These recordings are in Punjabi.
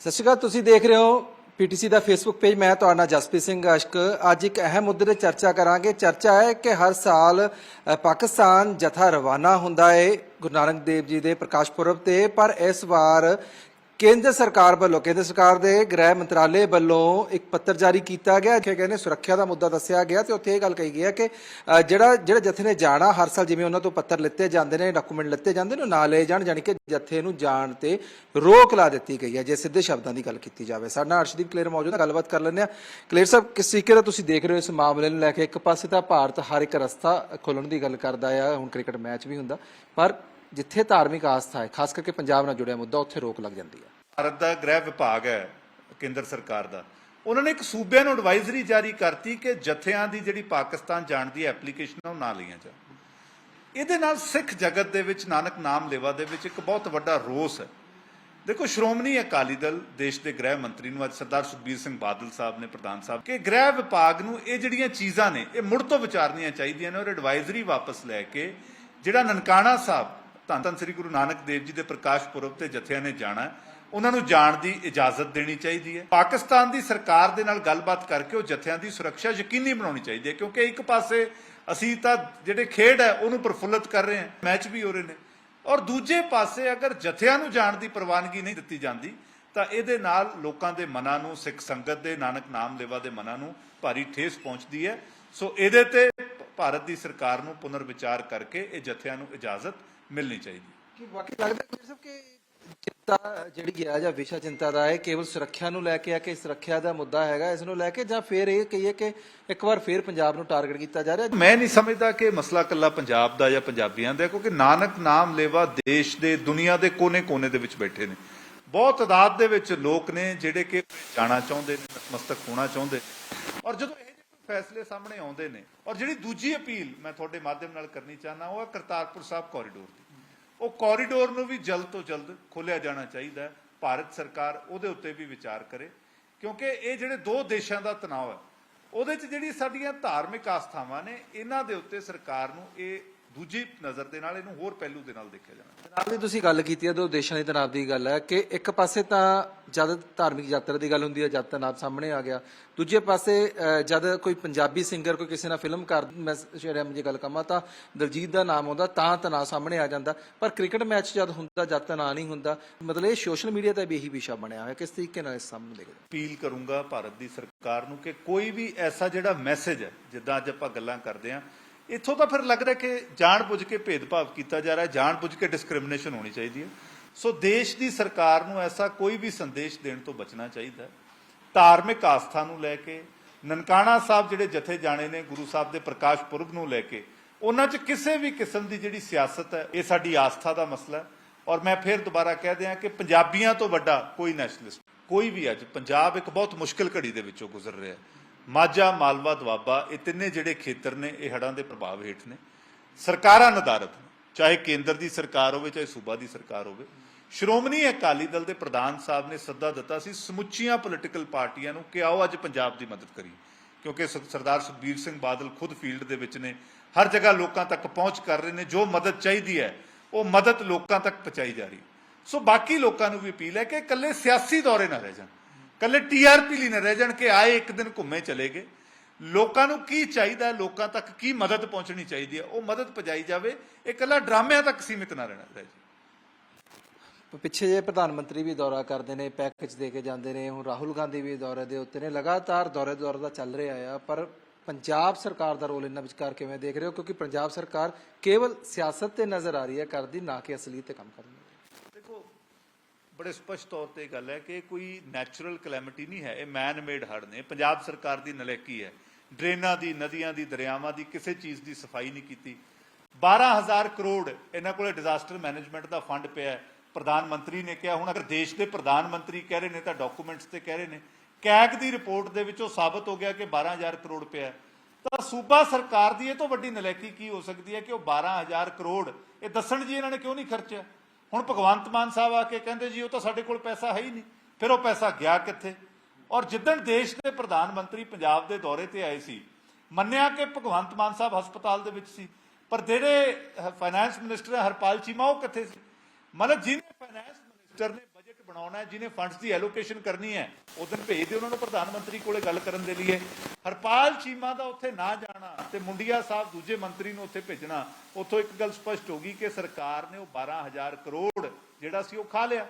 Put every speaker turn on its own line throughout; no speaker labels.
ਸਤਿ ਸ਼੍ਰੀ ਅਕਾਲ, ਤੁਸੀਂ ਦੇਖ ਰਹੇ ਹੋ ਪੀਟੀਸੀ ਦਾ ਫੇਸਬੁੱਕ ਪੇਜ ਮੈਂ ਤੁਹਾਡਾ ਨਾਮ ਜਸਪ੍ਰੀਤ ਸਿੰਘ ਅਸ਼ਕ ਅੱਜ ਇੱਕ ਅਹਿਮ ਮੁੱਦੇ ਤੇ ਚਰਚਾ ਕਰਾਂਗੇ। ਚਰਚਾ ਹੈ ਕਿ ਹਰ ਸਾਲ ਪਾਕਿਸਤਾਨ ਜਥਾ ਰਵਾਨਾ ਹੁੰਦਾ ਹੈ ਗੁਰੂ ਨਾਨਕ ਦੇਵ ਜੀ ਦੇ ਪ੍ਰਕਾਸ਼ ਪੁਰਬ ਤੇ। ਪਰ ਇਸ ਵਾਰ ਕੇਂਦਰ ਸਰਕਾਰ ਵੱਲੋਂ ਕੇਂਦਰ ਸਰਕਾਰ ਦੇ ਗ੍ਰਹਿ ਮੰਤਰਾਲੇ ਵੱਲੋਂ ਇੱਕ ਪੱਤਰ ਜਾਰੀ ਕੀਤਾ ਗਿਆ। ਕਿ ਕਹਿੰਦੇ ਸੁਰੱਖਿਆ ਦਾ ਮੁੱਦਾ ਦੱਸਿਆ ਗਿਆ ਤੇ ਉੱਥੇ ਇਹ ਗੱਲ ਕਹੀ ਗਈ ਹੈ ਕਿ ਅ, ਜਿਹੜਾ ਜਿਹੜੇ ਜਥੇ ਨੇ ਜਾਣਾ ਹਰ ਸਾਲ ਜਿਵੇਂ ਉਹਨਾਂ ਤੋਂ ਪੱਤਰ ਲਿੱਤੇ ਜਾਂਦੇ ਨੇ ਡਾਕੂਮੈਂਟ ਲਿੱਤੇ ਜਾਂਦੇ ਨੇ ਉਹ ਨਾ ਲਏ ਜਾਣ ਜਾਣੀ ਕਿ ਜਥੇ ਨੂੰ ਜਾਣ ਤੇ ਰੋਕ ਲਾ ਦਿੱਤੀ ਗਈ ਹੈ ਜੇ ਸਿੱਧੇ ਸ਼ਬਦਾਂ ਦੀ ਗੱਲ ਕੀਤੀ ਜਾਵੇ। ਸਾਡੇ ਨਾਲ ਅਰਸ਼ਦੀਪ ਕਲੇਰ ਮੌਜੂਦ ਹੈ ਗੱਲਬਾਤ ਕਰ ਲੈਂਦੇ ਆ ਕਲੇਰ ਸਾਹਿਬ ਕਿਸ ਤਰੀਕੇ ਦਾ ਤੁਸੀਂ ਦੇਖ ਰਹੇ ਹੋ ਇਸ ਮਾਮਲੇ ਨੂੰ ਲੈ ਕੇ? ਇੱਕ ਪਾਸੇ ਤਾਂ ਭਾਰਤ ਹਰ ਇੱਕ ਰਸਤਾ ਖੋਲਣ ਦੀ ਗੱਲ ਕਰਦਾ ਆ ਹੁਣ ਕ੍ਰਿਕਟ ਮੈਚ ਵੀ ਹੁੰਦਾ ਪਰ ਜਿੱਥੇ ਧਾਰਮਿਕ ਆਸਥਾ ਹੈ, ਖਾਸ ਕਰਕੇ ਪੰਜਾਬ ਨਾਲ ਜੁੜਿਆ ਮੁੱਦਾ, ਉੱਥੇ ਰੋਕ ਲੱਗ ਜਾਂਦੀ ਹੈ।
ਭਾਰਤ ਦਾ ਗ੍ਰਹਿ ਵਿਭਾਗ ਹੈ, ਕੇਂਦਰ ਸਰਕਾਰ ਦਾ। ਉਹਨਾਂ ਨੇ ਇੱਕ ਸੂਬਿਆਂ ਨੂੰ ਐਡਵਾਈਜ਼ਰੀ ਜਾਰੀ ਕਰਤੀ ਕਿ ਜਥਿਆਂ ਦੀ ਜਿਹੜੀ ਪਾਕਿਸਤਾਨ ਜਾਣ ਦੀ ਐਪਲੀਕੇਸ਼ਨ ਉਹ ਨਾ ਲਈਆਂ ਜਾਣ। ਇਹਦੇ ਨਾਲ ਸਿੱਖ ਜਗਤ ਦੇ ਵਿੱਚ, ਨਾਨਕ ਨਾਮ ਲੇਵਾ ਦੇ ਵਿੱਚ ਇੱਕ ਬਹੁਤ ਵੱਡਾ ਰੋਸ ਹੈ। ਦੇਖੋ, ਸ਼੍ਰੋਮਣੀ ਅਕਾਲੀ ਦਲ, ਦੇਸ਼ ਦੇ ਗ੍ਰਹਿ ਮੰਤਰੀ ਨੂੰ ਅੱਜ ਸਰਦਾਰ ਸੁਖਬੀਰ ਸਿੰਘ ਬਾਦਲ ਸਾਹਿਬ ਨੇ, ਪ੍ਰਧਾਨ ਸਾਹਿਬ, ਕਿ ਗ੍ਰਹਿ ਵਿਭਾਗ ਨੂੰ ਇਹ ਜਿਹੜੀਆਂ ਚੀਜ਼ਾਂ ਨੇ, ਇਹ ਮੁੜ ਤੋਂ ਵਿਚਾਰਨੀਆਂ ਚਾਹੀਦੀਆਂ ਨੇ ਔਰ ਐਡਵਾਈਜ਼ਰੀ ਵਾਪਸ ਲੈ ਕੇ ਜਿਹੜਾ ਨਨਕਾਣਾ ਸਾਹਿਬ ਧੰਨ ਧੰਨ ਸ੍ਰੀ ਗੁਰੂ ਨਾਨਕ ਦੇਵ ਜੀ ਦੇ ਪ੍ਰਕਾਸ਼ ਪੁਰਬ ਤੇ ਜਥਿਆਂ ਨੇ ਜਾਣਾ ਉਹਨਾਂ ਨੂੰ ਜਾਣ ਦੀ ਇਜਾਜ਼ਤ ਦੇਣੀ ਚਾਹੀਦੀ ਹੈ। ਪਾਕਿਸਤਾਨ ਦੀ ਸਰਕਾਰ ਦੇ ਨਾਲ ਗੱਲਬਾਤ ਕਰਕੇ ਉਹ ਜਥਿਆਂ ਦੀ ਸੁਰੱਖਿਆ ਯਕੀਨੀ ਬਣਾਉਣੀ ਚਾਹੀਦੀ ਹੈ। ਕਿਉਂਕਿ ਇੱਕ ਪਾਸੇ ਅਸੀਂ ਤਾਂ ਜਿਹੜੇ ਖੇਡ ਹੈ, ਉਹਨੂੰ ਪ੍ਰਫੁੱਲਤ ਕਰ ਰਹੇ ਹਾਂ। ਮੈਚ ਵੀ ਹੋ ਰਹੇ ਨੇ। ਔਰ ਦੂਜੇ ਪਾਸੇ ਅਗਰ ਜਥਿਆਂ ਨੂੰ ਜਾਣ ਦੀ ਪ੍ਰਵਾਨਗੀ ਨਹੀਂ ਦਿੱਤੀ ਜਾਂਦੀ, ਤਾਂ ਇਹਦੇ ਨਾਲ ਲੋਕਾਂ ਦੇ ਮਨਾਂ ਨੂੰ, ਸਿੱਖ ਸੰਗਤ ਦੇ, ਨਾਨਕ ਨਾਮ ਲੇਵਾ ਦੇ ਮਨਾਂ ਨੂੰ ਭਾਰੀ ਠੇਸ ਪਹੁੰਚਦੀ ਹੈ। ਸੋ ਇਹਦੇ ਤੇ ਭਾਰਤ ਦੀ ਸਰਕਾਰ ਨੂੰ ਪੁਨਰ ਵਿਚਾਰ ਕਰਕੇ ਇਹ ਜਥਿਆਂ ਨੂੰ ਇਜਾਜ਼ਤ ਮਿਲਣੀ ਚਾਹੀਦੀ।
ਕਿ ਵਾਕਈ ਲੱਗਦਾ ਹੈ ਸਭ ਕਿ ਚਿੰਤਾ ਜਿਹੜੀ ਹੈ ਜਾਂ ਵਿਸ਼ਾ ਚਿੰਤਾ ਦਾ ਹੈ ਕੇਵਲ ਸੁਰੱਖਿਆ ਨੂੰ ਲੈ ਕੇ ਆ ਕਿ ਸੁਰੱਖਿਆ ਦਾ ਮੁੱਦਾ ਹੈਗਾ ਇਸ ਨੂੰ ਲੈ ਕੇ ਜਾਂ ਫਿਰ ਇਹ ਕਹੀਏ ਕਿ ਇੱਕ ਵਾਰ ਫਿਰ ਪੰਜਾਬ ਨੂੰ ਟਾਰਗੇਟ ਕੀਤਾ ਜਾ ਰਿਹਾ?
ਮੈਂ ਨਹੀਂ ਸਮਝਦਾ ਕਿ ਮਸਲਾ ਕੱਲਾ ਪੰਜਾਬ ਦਾ ਜਾਂ ਪੰਜਾਬੀਆਂ ਦਾ ਹੈ, ਕਿਉਂਕਿ ਨਾਨਕ ਨਾਮ ਲੇਵਾ ਦੇਸ਼ ਦੇ ਦੁਨੀਆ ਦੇ ਕੋਨੇ-ਕੋਨੇ ਦੇ ਵਿੱਚ ਬੈਠੇ ਨੇ। ਬਹੁਤ ਤਾਦਾਦ ਦੇ ਵਿੱਚ ਲੋਕ ਨੇ ਜਿਹੜੇ ਕਿ ਜਾਣਾ ਚਾਹੁੰਦੇ ਨੇ ਨਤਮਸਤਕ ਹੋਣਾ ਚਾਹੁੰਦੇ ਨੇ। ਔਰ ਜਦੋਂ ਇਹ ਜਿਹੇ ਕੋਈ ਫੈਸਲੇ ਸਾਹਮਣੇ ਆਉਂਦੇ ਨੇ ਔਰ ਜਿਹੜੀ ਦੂਜੀ ਅਪੀਲ ਮੈਂ ਤੁਹਾਡੇ ਮਾਧਿਅਮ ਨਾਲ ਕਰਨੀ ਚਾਹਨਾ ਉਹ ਹੈ ਕਰਤਾਰਪੁਰ ਸਾਹਿਬ ਕੋਰੀਡੋਰ ਦੀ। ਉਹ ਕੋਰੀਡੋਰ ਨੂੰ ਵੀ ਜਲਦ ਤੋਂ ਜਲਦ ਖੋਲਿਆ ਜਾਣਾ ਚਾਹੀਦਾ ਹੈ। ਭਾਰਤ ਸਰਕਾਰ ਉਹਦੇ ਉੱਤੇ ਵੀ ਵਿਚਾਰ ਕਰੇ, ਕਿਉਂਕਿ ਇਹ ਜਿਹੜੇ ਦੋ ਦੇਸ਼ਾਂ ਦਾ ਤਣਾਅ ਹੈ, ਉਹਦੇ 'ਚ ਜਿਹੜੀ ਸਾਡੀਆਂ ਧਾਰਮਿਕ ਆਸਥਾਵਾਂ ਨੇ, ਇਹਨਾਂ ਦੇ ਉੱਤੇ ਸਰਕਾਰ ਨੂੰ ਇਹ ਦੂਜੀ ਨਜ਼ਰ ਦੇ ਨਾਲ ਇਹਨੂੰ ਹੋਰ ਪਹਿਲੂ ਦੇ ਨਾਲ ਦੇਖਿਆ ਜਾਣਾ।
ਤਨਾਵ ਦੀ ਤੁਸੀਂ ਗੱਲ ਕੀਤੀ ਹੈ ਦੋ ਦੇਸ਼ਾਂ ਦੀ ਤਨਾਵ ਦੀ ਗੱਲ ਹੈ ਕਿ ਇੱਕ ਪਾਸੇ ਤਾਂ ਜਦ ਧਾਰਮਿਕ ਯਾਤਰਾ ਦੀ ਗੱਲ ਹੁੰਦੀ ਹੈ ਜਦ ਤਨਾਵ ਸਾਹਮਣੇ ਆ ਗਿਆ। ਦੂਜੇ ਪਾਸੇ ਜਦ ਕੋਈ ਪੰਜਾਬੀ ਸਿੰਗਰ ਕੋਈ ਕਿਸੇ ਨਾਲ ਫਿਲਮ ਕਰ ਮੈਂ ਸ਼ਰਿਆ ਮੁਝੇ ਗੱਲ ਕਮਾ ਤਾਂ ਦਲਜੀਤ ਦਾ ਨਾਮ ਆਉਂਦਾ ਤਾਂ ਤਨਾਵ ਸਾਹਮਣੇ ਆ ਜਾਂਦਾ। ਪਰ ਕ੍ਰਿਕਟ ਮੈਚ ਜਦ ਹੁੰਦਾ ਜਦ ਤਨਾਵ ਨਹੀਂ ਹੁੰਦਾ ਮਤਲਬ ਇਹ ਸੋਸ਼ਲ ਮੀਡੀਆ ਤੇ ਵੀ ਇਹੀ ਵਿਸ਼ਾ ਬਣਿਆ ਹੋਇਆ। ਕਿਸ ਤਰੀਕੇ ਨਾਲ ਇਸ ਸਾਹਮਣੇ ਦੇਖਦੇ?
ਅਪੀਲ ਕਰੂੰਗਾ ਭਾਰਤ ਦੀ ਸਰਕਾਰ ਨੂੰ ਕਿ ਕੋਈ ਵੀ ਐਸਾ ਜਿਹੜਾ ਮੈਸੇਜ ਹੈ ਜਿੱਦਾਂ ਅੱਜ ਆਪਾਂ ਗੱਲਾਂ ਕਰਦੇ ਹਾਂ ਇੱਥੋਂ ਤਾਂ ਫਿਰ ਲੱਗਦਾ ਕਿ ਜਾਣ-ਬੁੱਝ ਕੇ ਭੇਦਭਾਵ ਕੀਤਾ ਜਾ ਰਿਹਾ ਹੈ ਜਾਣ-ਬੁੱਝ ਕੇ ਡਿਸਕ੍ਰਿਮੀਨੇਸ਼ਨ ਹੋਣੀ ਚਾਹੀਦੀ ਹੈ। ਸੋ ਦੇਸ਼ ਦੀ ਸਰਕਾਰ ਨੂੰ ਐਸਾ ਕੋਈ ਵੀ ਸੰਦੇਸ਼ ਦੇਣ ਤੋਂ ਬਚਣਾ ਚਾਹੀਦਾ ਹੈ। ਧਾਰਮਿਕ ਆਸਥਾ ਨੂੰ ਲੈ ਕੇ, ਨਨਕਾਣਾ ਸਾਹਿਬ ਜਿਹੜੇ ਜਥੇ ਜਾਣੇ ਨੇ, ਗੁਰੂ ਸਾਹਿਬ ਦੇ ਪ੍ਰਕਾਸ਼ ਪੁਰਬ ਨੂੰ ਲੈ ਕੇ, ਉਹਨਾਂ 'ਚ ਕਿਸੇ ਵੀ ਕਿਸਮ ਦੀ ਜਿਹੜੀ ਸਿਆਸਤ ਹੈ, ਇਹ ਸਾਡੀ ਆਸਥਾ ਦਾ ਮਸਲਾ ਹੈ। ਔਰ ਮੈਂ ਫਿਰ ਦੁਬਾਰਾ ਕਹਿ ਦਿਆਂ ਕਿ ਪੰਜਾਬੀਆਂ ਤੋਂ ਵੱਡਾ ਕੋਈ ਨੈਸ਼ਨਲਿਸਟ ਕੋਈ ਵੀ ਅੱਜ ਪੰਜਾਬ ਇੱਕ ਬਹੁਤ ਮੁਸ਼ਕਲ ਘੜੀ ਦੇ ਵਿੱਚੋਂ ਗੁਜ਼ਰ ਰਿਹਾ ਹੈ। ਮਾਝਾ, ਮਾਲਵਾ, ਦੁਆਬਾ, ਇਹ ਤਿੰਨੇ ਜਿਹੜੇ ਖੇਤਰ ਨੇ, ਇਹ ਹੜ੍ਹਾਂ ਦੇ ਪ੍ਰਭਾਵ ਹੇਠ ਨੇ। ਸਰਕਾਰਾਂ ਨਦਾਰਤ ਚਾਹੇ ਕੇਂਦਰ ਦੀ ਸਰਕਾਰ ਹੋਵੇ, ਚਾਹੇ ਸੂਬਾ ਦੀ ਸਰਕਾਰ ਹੋਵੇ। ਸ਼੍ਰੋਮਣੀ ਅਕਾਲੀ ਦਲ ਦੇ ਪ੍ਰਧਾਨ ਸਾਹਿਬ ਨੇ ਸੱਦਾ ਦਿੱਤਾ ਸੀ, ਸਮੁੱਚੀਆਂ ਪੋਲੀਟੀਕਲ ਪਾਰਟੀਆਂ ਨੂੰ ਕਿ ਆਓ ਅੱਜ ਪੰਜਾਬ ਦੀ ਮਦਦ ਕਰੀਏ। ਕਿਉਂਕਿ ਸਰਦਾਰ ਸੁਖਬੀਰ ਸਿੰਘ ਬਾਦਲ ਖੁਦ ਫੀਲਡ ਦੇ ਵਿੱਚ ਨੇ। ਹਰ ਜਗ੍ਹਾ ਲੋਕਾਂ ਤੱਕ ਪਹੁੰਚ ਕਰ ਰਹੇ ਨੇ, ਜੋ ਮਦਦ ਚਾਹੀਦੀ ਹੈ, ਉਹ ਮਦਦ ਲੋਕਾਂ ਤੱਕ ਪਹੁੰਚਾਈ ਜਾ ਰਹੀ ਸੋ ਬਾਕੀ ਲੋਕਾਂ ਨੂੰ ਵੀ ਅਪੀਲ ਹੈ ਕਿ ਇਕੱਲੇ ਸਿਆਸੀ ਦੌਰੇ ਨਾ ਰਹਿ ਜਾਣ। ਇਕੱਲੇ ਟੀਆਰਪੀ ਲਈ ਨਾ ਰਹਿ ਜਾਣ ਕਿ ਆਏ ਇੱਕ ਦਿਨ ਘੁੰਮੇ ਚਲੇ ਗਏ। ਲੋਕਾਂ ਨੂੰ ਕੀ ਚਾਹੀਦਾ, ਲੋਕਾਂ ਤੱਕ ਕੀ ਮਦਦ ਪਹੁੰਚਣੀ ਚਾਹੀਦੀ ਹੈ, ਉਹ ਮਦਦ ਪਹੁੰਚਾਈ ਜਾਵੇ, ਇਹ ਇਕੱਲਾ ਡਰਾਮਿਆਂ ਤੱਕ ਸੀਮਿਤ ਨਾ ਰਹਿਣਾ ਰਹਿ ਜਾਵੇ।
ਪਿੱਛੇ ਜੇ ਪ੍ਰਧਾਨ ਮੰਤਰੀ ਵੀ ਦੌਰਾ ਕਰਦੇ ਨੇ, ਪੈਕੇਜ ਦੇ ਕੇ ਜਾਂਦੇ ਨੇ, ਹੁਣ ਰਾਹੁਲ ਗਾਂਧੀ ਵੀ ਦੌਰੇ ਦੇ ਉੱਤੇ ਨੇ, ਲਗਾਤਾਰ ਦੌਰੇ ਦੌਰੇ ਦਾ ਚੱਲ ਰਿਹਾ ਆ, ਪਰ ਪੰਜਾਬ ਸਰਕਾਰ ਦਾ ਰੋਲ ਇਹਨਾਂ ਵਿਚਕਾਰ ਕਿਵੇਂ ਦੇਖ ਰਹੇ ਹੋ? ਕਿਉਂਕਿ ਪੰਜਾਬ ਸਰਕਾਰ ਕੇਵਲ ਸਿਆਸਤ ਤੇ ਨਜ਼ਰ ਆ ਰਹੀ ਹੈ, ਕਰਦੀ ਨਾ ਕਿ ਅਸਲੀਅਤ ਤੇ ਕੰਮ ਕਰਦੀ
ਬੜੇ ਸਪਸ਼ਟ ਤੌਰ ਤੇ ਗੱਲ ਹੈ ਕਿ ਕੋਈ ਨੈਚੁਰਲ ਕਲੈਮਿਟੀ ਨਹੀਂ ਹੈ, ਇਹ ਮੈਨ ਮੇਡ ਹੜ੍ਹ ਨੇ, ਪੰਜਾਬ ਸਰਕਾਰ ਦੀ ਨਲੇਕੀ ਹੈ। ਡਰੇਨਾਂ ਦੀ, ਨਦੀਆਂ ਦੀ, ਦਰਿਆਵਾਂ ਦੀ, ਕਿਸੇ ਚੀਜ਼ ਦੀ ਸਫ਼ਾਈ ਨਹੀਂ ਕੀਤੀ। 12000 ਕਰੋੜ ਇਹਨਾਂ ਕੋਲੇ ਡਿਜ਼ਾਸਟਰ ਮੈਨੇਜਮੈਂਟ ਦਾ ਫੰਡ ਪਿਆ ਹੈ। ਪ੍ਰਧਾਨ ਮੰਤਰੀ ਨੇ ਕਿਹਾ, ਹੁਣ ਅਗਰ ਦੇਸ਼ ਦੇ ਪ੍ਰਧਾਨ ਮੰਤਰੀ ਕਹਿ ਰਹੇ ਨੇ ਤਾਂ ਡਾਕੂਮੈਂਟਸ ਤੇ ਕਹਿ ਰਹੇ ਨੇ। ਕੈਗ ਦੀ ਰਿਪੋਰਟ ਦੇ ਵਿੱਚੋਂ ਸਾਬਤ ਹੋ ਗਿਆ ਕਿ 12000 ਕਰੋੜ ਪਿਆ ਤਾਂ ਸੂਬਾ ਸਰਕਾਰ ਦੀ ਇਹ ਤੋਂ ਵੱਡੀ ਨਲਾਇਕੀ ਕੀ ਹੋ ਸਕਦੀ ਹੈ ਕਿ ਉਹ 12000 ਕਰੋੜ? ਇਹ ਦੱਸਣ ਜੀ ਇਹਨਾਂ ਨੇ ਕਿਉਂ ਨਹੀਂ ਖਰਚਿਆ? ਹੁਣ ਭਗਵੰਤ ਮਾਨ ਸਾਹਿਬ ਆ ਕੇ ਕਹਿੰਦੇ ਜੀ, ਉਹ ਤਾਂ ਸਾਡੇ ਕੋਲ ਪੈਸਾ ਹੈ ਹੀ ਨਹੀਂ। ਫਿਰ ਉਹ ਪੈਸਾ ਗਿਆ ਕਿੱਥੇ? ਔਰ ਜਿੱਦਣ ਦੇਸ਼ ਦੇ ਪ੍ਰਧਾਨ ਮੰਤਰੀ ਪੰਜਾਬ ਦੇ ਦੌਰੇ ਤੇ ਆਏ ਸੀ, ਮੰਨਿਆ ਕਿ ਭਗਵੰਤ ਮਾਨ ਸਾਹਿਬ ਹਸਪਤਾਲ ਦੇ ਵਿੱਚ ਸੀ, ਪਰ ਜਿਹੜੇ ਫਾਈਨੈਂਸ ਮਿਨਿਸਟਰ ਹਰਪਾਲ ਚੀਮਾ, ਉਹ ਕਿੱਥੇ ਸੀ? ਮਤਲਬ ਜਿਹਨੇ ਫਾਈਨੈਂਸ ਮਿਨਿਸਟਰ ਨੇ ਬਣਾਉਣਾ ਹੈ, ਜਿਹਨੇ ਫੰਡਸ ਦੀ ਐਲੋਕੇਸ਼ਨ ਕਰਨੀ ਹੈ ਉਹ ਭੇਜ ਦਿਓ ਉਹਨਾਂ ਨੂੰ, ਪ੍ਰਧਾਨ ਮੰਤਰੀ ਕੋਲੇ ਗੱਲ ਕਰਨ ਦੇ ਲਈ ਹਰਪਾਲ ਚੀਮਾ ਦਾ ਉੱਥੇ ਨਾ ਜਾਣਾ ਤੇ ਮੁੰਡਿਆ ਸਾਹਿਬ ਦੂਜੇ ਮੰਤਰੀ ਨੂੰ ਉੱਥੇ ਭੇਜਣਾ, ਉੱਥੋਂ ਇੱਕ ਗੱਲ ਸਪਸ਼ਟ ਹੋ ਗਈ ਕਿ ਸਰਕਾਰ ਨੇ ਉਹ 12000 ਕਰੋੜ ਜਿਹੜਾ ਸੀ ਉਹ ਖਾ ਲਿਆ।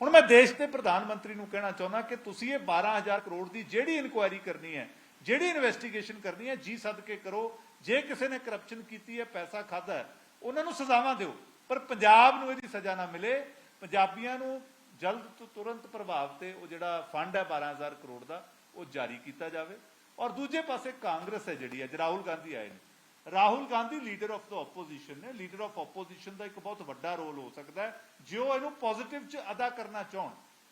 ਹੁਣ ਮੈਂ ਦੇਸ਼ ਦੇ ਪ੍ਰਧਾਨ ਮੰਤਰੀ ਨੂੰ ਕਹਿਣਾ ਚਾਹੁੰਦਾ ਕਿ ਤੁਸੀਂ ਇਹ 12000 ਕਰੋੜ ਦੀ ਜਿਹੜੀ ਇਨਕੁਆਇਰੀ ਕਰਨੀ ਹੈ, ਜਿਹੜੀ ਇਨਵੈਸਟੀਗੇਸ਼ਨ ਕਰਨੀ ਹੈ, ਜੀ ਸਦਕੇ ਕਰੋ। ਜੇ ਕਿਸੇ ਨੇ ਕਰਪਸ਼ਨ ਕੀਤੀ ਹੈ, ਪੈਸਾ ਖਾਦਾ ਉਹਨਾਂ ਨੂੰ ਸਜ਼ਾਵਾਂ ਦਿਓ। ਪਰ ਪੰਜਾਬ ਨੂੰ ਇਹਦੀ ਸਜ਼ਾ ਨਾ ਮਿਲੇ, ਪੰਜਾਬੀਆਂ ਨੂੰ ਜਲਦ ਤੋਂ ਤੁਰੰਤ ਪ੍ਰਭਾਵ ਤੇ ਉਹ ਜਿਹੜਾ ਫੰਡ ਹੈ 12000 ਕਰੋੜ ਦਾ, ਉਹ ਜਾਰੀ ਕੀਤਾ ਜਾਵੇ। ਔਰ ਦੂਜੇ ਪਾਸੇ ਕਾਂਗਰਸ ਹੈ ਜਿਹੜੀ ਅੱਜ, ਰਾਹੁਲ ਗਾਂਧੀ ਆਏ ਨੇ। ਰਾਹੁਲ ਗਾਂਧੀ ਲੀਡਰ ਆਫ ਦਾ ਆਪੋਜੀਸ਼ਨ ਨੇ। ਲੀਡਰ ਆਫ ਆਪੋਜੀਸ਼ਨ ਦਾ ਇੱਕ ਬਹੁਤ ਵੱਡਾ ਰੋਲ ਹੋ ਸਕਦਾ ਹੈ, ਜੇ ਉਹ ਇਹਨੂੰ ਪੋਜ਼ਿਟਿਵ ਚ ਅਦਾ ਕਰਨਾ ਚਾਹਣ।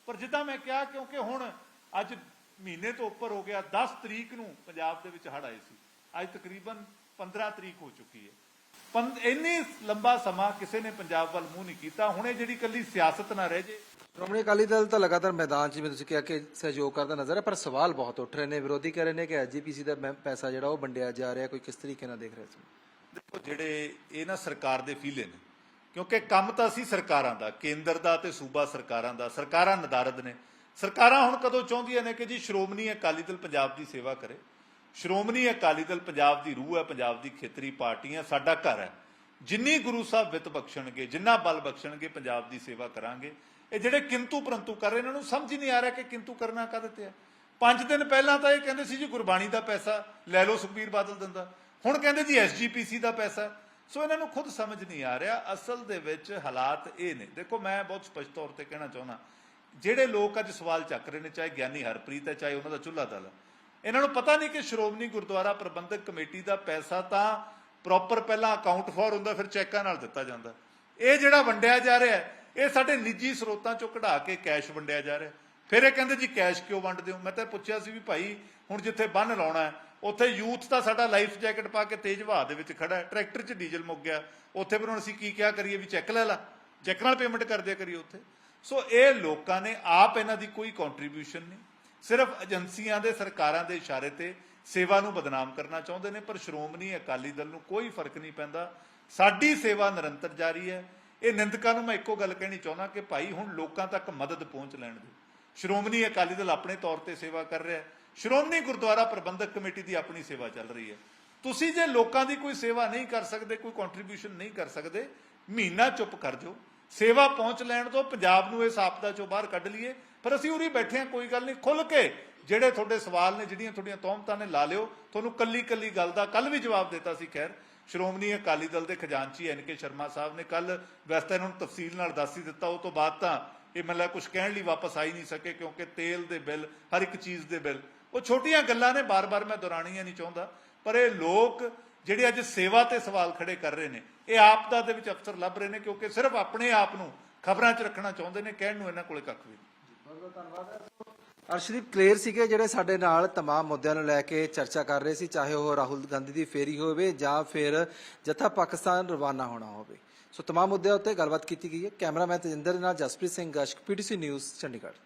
ਪਰ ਜਿੱਦਾਂ ਮੈਂ ਕਿਹਾ, ਕਿਉਂਕਿ ਹੁਣ ਅੱਜ ਮਹੀਨੇ ਤੋਂ ਉੱਪਰ ਹੋ ਗਿਆ 10 ਤਰੀਕ ਨੂੰ ਪੰਜਾਬ ਦੇ ਵਿੱਚ ਹੜ ਆਏ ਸੀ। ਅੱਜ ਤਕਰੀਬਨ 15 ਤਰੀਕ ਹੋ ਚੁੱਕੀ ਹੈ। ਇੰਨੀ ਲੰਬਾ ਸਮਾਂ ਕਿਸੇ ਨੇ ਪੰਜਾਬ ਵੱਲ ਮੂੰਹ ਨਹੀਂ ਕੀਤਾ। ਹੁਣ ਇਹ ਜਿਹੜੀ ਕੱਲੀ ਸਿਆਸਤ ਨਾ ਰਹਿ ਜੇ
ਸ਼੍ਰੋਮਣੀ ਅਕਾਲੀ ਦਲ ਤਾਂ ਲਗਾਤਾਰ ਮੈਦਾਨ 'ਚ ਜਿਵੇਂ ਤੁਸੀਂ ਕਿਹਾ ਕਿ ਸਹਿਯੋਗ ਕਰਦਾ ਨਜ਼ਰ ਹੈ, ਪਰ ਸਵਾਲ ਬਹੁਤ ਉੱਠ ਰਹੇ ਨੇ। ਵਿਰੋਧੀ ਕਹਿ ਰਹੇ ਨੇ ਕਿ ਐਜੀਪੀਸੀ ਦਾ ਮੈਂ- ਪੈਸਾ ਜਿਹੜਾ ਉਹ ਵੰਡਿਆ ਜਾ ਰਿਹਾ। ਕੋਈ ਕਿਸ ਤਰੀਕੇ ਨਾਲ ਦੇਖ ਰਿਹਾ ਸੀ
ਦੇਖੋ, ਜਿਹੜੇ ਇਹ ਨਾ ਸਰਕਾਰ ਦੇ ਫੀਲੇ ਨੇ, ਕਿਉਂਕਿ ਕੰਮ ਤਾਂ ਸੀ ਸਰਕਾਰਾਂ ਦਾ, ਕੇਂਦਰ ਦਾ ਤੇ ਸੂਬਾ ਸਰਕਾਰਾਂ ਦਾ, ਸਰਕਾਰਾਂ ਨਦਾਰਦ ਨੇ। ਸਰਕਾਰਾਂ ਹੁਣ ਕਦੋਂ ਚਾਹੁੰਦੀਆਂ ਨੇ ਕਿ ਜੀ ਸ਼੍ਰੋਮਣੀ ਅਕਾਲੀ ਦਲ ਪੰਜਾਬ ਦੀ ਸੇਵਾ ਕਰੇ? ਸ਼੍ਰੋਮਣੀ ਅਕਾਲੀ ਦਲ ਪੰਜਾਬ ਦੀ ਰੂਹ ਹੈ, ਪੰਜਾਬ ਦੀ ਖੇਤਰੀ ਪਾਰਟੀ ਹੈ, ਸਾਡਾ ਘਰ ਹੈ। ਜਿੰਨੀ ਗੁਰੂ ਸਾਹਿਬ ਵਿੱਤ ਬਖਸ਼ਣਗੇ, ਜਿੰਨਾ ਬਲ ਬਖਸ਼ਣਗੇ, ਪੰਜਾਬ ਦੀ ਸੇਵਾ ਕਰਾਂਗੇ। ਇਹ ਜਿਹੜੇ ਕਿੰਤੂ ਪਰੰਤੂ ਕਰ ਰਹੇ ਇਹਨਾਂ ਨੂੰ ਸਮਝ ਹੀ ਨਹੀਂ ਆ ਰਿਹਾ ਕਿ ਕਿੰਤੂ ਕਰਨਾ ਕਾਹਦੇ ਤੇ ਹੈ ਪੰਜ ਦਿਨ ਪਹਿਲਾਂ ਤਾਂ ਇਹ ਕਹਿੰਦੇ ਸੀ ਜੀ, ਗੁਰਬਾਣੀ ਦਾ ਪੈਸਾ ਲੈ ਲਓ, ਸੁਖਬੀਰ ਬਾਦਲ ਦਿੰਦਾ। ਹੁਣ ਕਹਿੰਦੇ ਜੀ ਐਸਜੀਪੀਸੀ ਦਾ ਪੈਸਾ। ਸੋ ਇਹਨਾਂ ਨੂੰ ਖੁਦ ਸਮਝ ਨਹੀਂ ਆ ਰਿਹਾ। ਅਸਲ ਦੇ ਵਿੱਚ ਹਾਲਾਤ ਇਹ ਨੇ। ਦੇਖੋ, ਮੈਂ ਬਹੁਤ ਸਪਸ਼ਟ ਤੌਰ ਤੇ ਕਹਿਣਾ ਚਾਹੁੰਦਾ, ਜਿਹੜੇ ਲੋਕ ਅੱਜ ਸਵਾਲ ਚੱਕ ਰਹੇ ਨੇ, ਚਾਹੇ ਗਿਆਨੀ ਹਰਪ੍ਰੀਤ ਹੈ, ਚਾਹੇ ਉਹਨਾਂ ਦਾ ਚੁੱਲ੍ਹਾ ਦਲ। ਹੈ ਇਹਨਾਂ ਨੂੰ ਪਤਾ ਨਹੀਂ ਕਿ ਸ਼੍ਰੋਮਣੀ ਗੁਰਦੁਆਰਾ ਪ੍ਰਬੰਧਕ ਕਮੇਟੀ ਦਾ ਪੈਸਾ ਤਾਂ ਪ੍ਰੋਪਰ ਪਹਿਲਾਂ ਅਕਾਊਂਟ ਫਾਰ ਹੁੰਦਾ, ਫਿਰ ਚੈੱਕਾਂ ਨਾਲ ਦਿੱਤਾ ਜਾਂਦਾ। ਇਹ ਜਿਹੜਾ ਵੰਡਿਆ ਜਾ ਰਿਹਾ ਹੈ ਇਹ ਸਾਡੇ ਨਿੱਜੀ ਸਰੋਤਾਂ ਚੋਂ ਕਢਾ ਕੇ ਕੈਸ਼ ਵੰਡਿਆ ਜਾ ਰਿਹਾ। ਫਿਰ ਇਹ ਕਹਿੰਦੇ ਜੀ, ਕੈਸ਼ ਕਿਉਂ ਵੰਡਦੇ ਹੋ? ਮੈਂ ਤਾਂ ਪੁੱਛਿਆ ਸੀ ਵੀ ਭਾਈ, ਹੁਣ ਜਿੱਥੇ ਬੰਨ ਲਾਉਣਾ ਉੱਥੇ ਯੂਥ ਤਾਂ ਸਾਡਾ ਲਾਈਫ ਜੈਕਟ ਪਾ ਕੇ ਤੇਜ਼ ਵਹਾਅ ਦੇ ਵਿੱਚ ਖੜਾ ਹੈ। ਟਰੈਕਟਰ 'ਚ ਡੀਜ਼ਲ ਮੁੱਕ ਗਿਆ। ਉੱਥੇ ਫਿਰ ਹੁਣ ਅਸੀਂ ਕੀ ਕਿਹਾ ਕਰੀਏ ਵੀ ਚੈੱਕ ਲੈ ਲਾ। ਚੈੱਕ ਨਾਲ ਪੇਮੈਂਟ ਕਰ ਦਿਆ ਕਰੀਏ ਉੱਥੇ। ਸੋ ਇਹ ਲੋਕਾਂ ਨੇ, ਆਪ ਇਹਨਾਂ ਦੀ ਕੋਈ ਕੰਟਰੀਬਿਊਸ਼ਨ ਨਹੀਂ। ਸਿਰਫ ਏਜੰਸੀਆਂ ਦੇ, ਸਰਕਾਰਾਂ ਦੇ ਇਸ਼ਾਰੇ ਤੇ ਸੇਵਾ ਨੂੰ ਬਦਨਾਮ ਕਰਨਾ ਚਾਹੁੰਦੇ ਨੇ, ਪਰ ਸ਼੍ਰੋਮਣੀ ਅਕਾਲੀ ਦਲ ਨੂੰ ਕੋਈ ਫ਼ਰਕ ਨਹੀਂ ਪੈਂਦਾ। ਸਾਡੀ ਸੇਵਾ ਨਿਰੰਤਰ ਜਾਰੀ ਹੈ। ਇਹ ਨਿੰਦਕਾਂ ਨੂੰ ਮੈਂ ਇੱਕੋ ਗੱਲ ਕਹਿਣੀ ਚਾਹੁੰਦਾ ਕਿ ਭਾਈ ਹੁਣ ਲੋਕਾਂ ਤੱਕ ਮਦਦ ਪਹੁੰਚ ਲੈਣ ਦਿਓ। ਸ਼੍ਰੋਮਣੀ ਅਕਾਲੀ ਦਲ ਆਪਣੇ ਤੌਰ ਤੇ ਸੇਵਾ ਕਰ ਰਿਹਾ ਹੈ। ਸ਼੍ਰੋਮਣੀ ਗੁਰਦੁਆਰਾ ਪ੍ਰਬੰਧਕ ਕਮੇਟੀ ਦੀ ਆਪਣੀ ਸੇਵਾ ਚੱਲ ਰਹੀ ਹੈ। ਤੁਸੀਂ ਜੇ ਲੋਕਾਂ ਦੀ ਕੋਈ ਸੇਵਾ ਨਹੀਂ ਕਰ ਸਕਦੇ, ਕੋਈ ਕੰਟਰੀਬਿਊਸ਼ਨ ਨਹੀਂ ਕਰ ਸਕਦੇ, ਮਹੀਨਾ ਚੁੱਪ ਕਰ ਜਾਓ। ਸੇਵਾ ਪਹੁੰਚ ਲੈਣ ਤੋਂ ਪੰਜਾਬ ਨੂੰ ਇਸ ਆਪਦਾ ਚੋਂ ਬਾਹਰ ਕੱਢ ਲਈਏ। ਪਰ ਅਸੀਂ ਉਰੀ ਬੈਠੇ ਹਾਂ, ਕੋਈ ਗੱਲ ਨਹੀਂ। ਖੁੱਲ ਕੇ ਜਿਹੜੇ ਤੁਹਾਡੇ ਸਵਾਲ ਨੇ, ਜਿਹੜੀਆਂ ਤੁਹਾਡੀਆਂ ਤੌਮਤਾਂ ਨੇ, ਲਾ ਲਿਓ। ਤੁਹਾਨੂੰ ਕੱਲੀ ਕੱਲੀ ਗੱਲ ਦਾ ਕੱਲ ਵੀ ਜਵਾਬ ਦਿੱਤਾ ਸੀ, ਖੈਰ। ਸ਼੍ਰੋਮਣੀ ਅਕਾਲੀ ਦਲ ਦੇ ਖਜ਼ਾਨਚੀ ਐਨ ਕੇ ਸ਼ਰਮਾ ਸਾਹਿਬ ਨੇ ਕੱਲ ਵੈਸੇ ਤਾਂ ਇਹਨਾਂ ਨੂੰ ਤਫਸੀਲ ਨਾਲ ਦੱਸ ਹੀ ਦਿੱਤਾ, ਉਹ ਤੋਂ ਬਾਅਦ ਤਾਂ ਇਹ ਮਤਲਬ ਕੁਝ ਕਹਿਣ ਲਈ ਵਾਪਸ ਆਈ ਨਹੀਂ ਸਕੇ ਕਿਉਂਕਿ ਤੇਲ ਦੇ ਬਿੱਲ, ਹਰ ਇੱਕ ਚੀਜ਼ ਦੇ ਬਿੱਲ, ਉਹ ਛੋਟੀਆਂ ਗੱਲਾਂ ਨੇ, ਬਾਰ-ਬਾਰ ਮੈਂ ਦੁਹਰਾਣੀਆਂ ਨਹੀਂ ਚਾਹੁੰਦਾ, ਪਰ ਇਹ ਲੋਕ ਜਿਹੜੇ ਅੱਜ ਸੇਵਾ ਤੇ ਸਵਾਲ ਖੜੇ ਕਰ ਰਹੇ ਨੇ, ਇਹ ਆਪਦਾ ਦੇ ਵਿੱਚ ਅਫਸਰ ਲੱਭ ਰਹੇ ਨੇ ਕਿਉਂਕਿ ਸਿਰਫ ਆਪਣੇ ਆਪ ਨੂੰ ਖਬਰਾਂ 'ਚ ਰੱਖਣਾ ਚਾਹੁੰਦੇ ਨੇ, ਕਹਿਣ ਨੂੰ ਇਹਨਾਂ ਕੋਲੇ ਕੱਖ ਵੀ ਨਹੀਂ। ਧੰਨਵਾਦ।
ਅਰਸ਼ਦੀਪ ਕਲੀਅਰ ਸੀਗੇ ਜਿਹੜੇ ਸਾਡੇ ਨਾਲ तमाम ਮੁੱਦਿਆਂ ਨੂੰ ਲੈ ਕੇ ਚਰਚਾ ਕਰ ਰਹੇ ਸੀ ਚਾਹੇ ਉਹ ਰਾਹੁਲ ਗਾਂਧੀ ਦੀ ਫੇਰੀ ਹੋਵੇ ਜਾਂ ਫਿਰ ਜਥਾ ਪਾਕਿਸਤਾਨ ਰਵਾਨਾ ਹੋਣਾ ਹੋਵੇ ਸੋ तमाम ਮੁੱਦਿਆਂ ਉੱਤੇ ਗੱਲਬਾਤ ਕੀਤੀ ਗਈ ਹੈ ਕੈਮਰਾਮੈਨ ਤੇਜਿੰਦਰ ਦੇ ਨਾਲ ਜਸਪ੍ਰੀਤ ਸਿੰਘ ਗਸ਼ਕ ਪੀਟੀਸੀ ਨਿਊਜ਼ ਚੰਡੀਗੜ੍ਹ